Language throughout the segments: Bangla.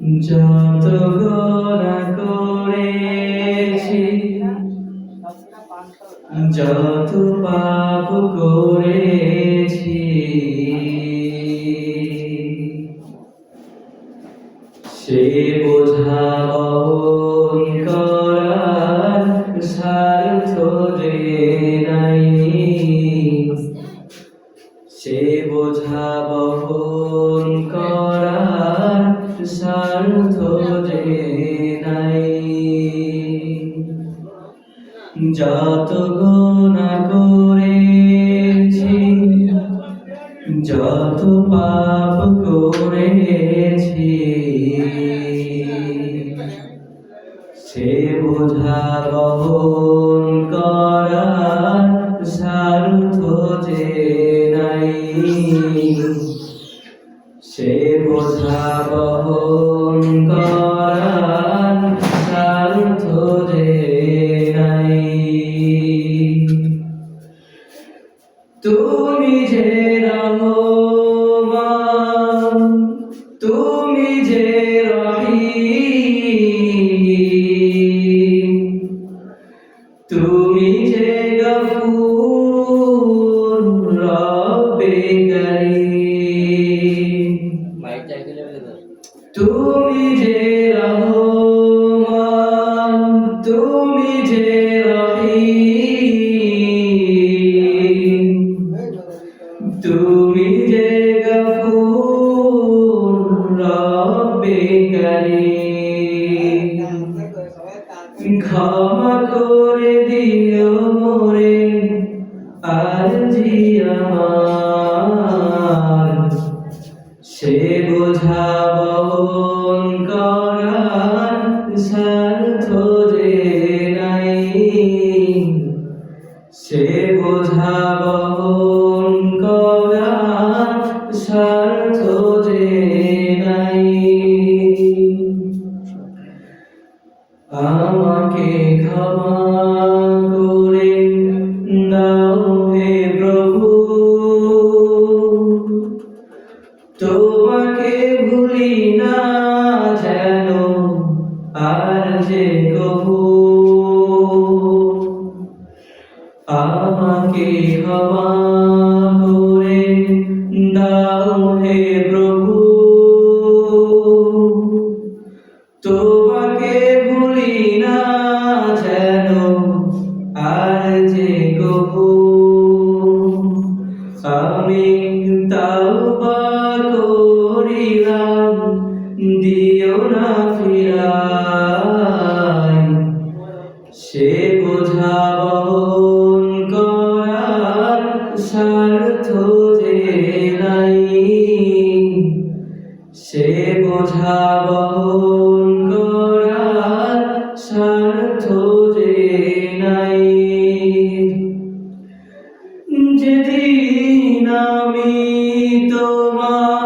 যত গোনা করেছি, যত পাপ করেছি। সে বোঝা করার সার্থ যে নাই। সে বোঝা করার সার্থ যে নাই। যত গুণা করেছি যত পাপ করেছি সে বোঝা বহন তুমি যে রহমান তুমি যে রহিম তুমি যে গফুর রব্বে করিম। তুমি যে রহমান তুমি যে বহন করার সার্থ যে নাই। সে বোঝা বহন করার সার্থ যে নাই। আমাকে যে কবু আমাকে করে দাও হে প্রভু। তোমাকে ভুলি না যেন আর যে কবু আমি তাওবা করিলাম দিও যে নাই সে বোঝা বহন করার স্বার্থ যে যেদিন আমি তোমার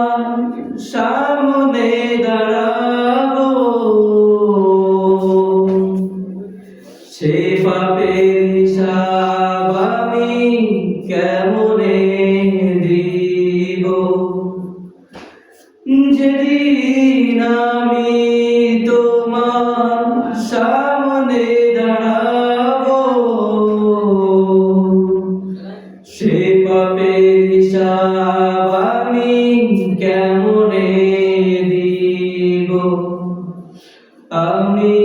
কেমনে দিব? আমি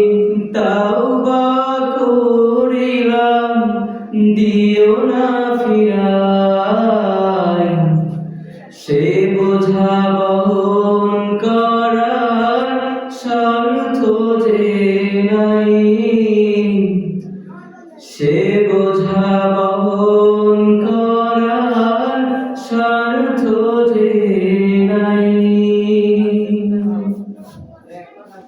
তাওবা করিলাম দিও না ফিরাই সে বোঝা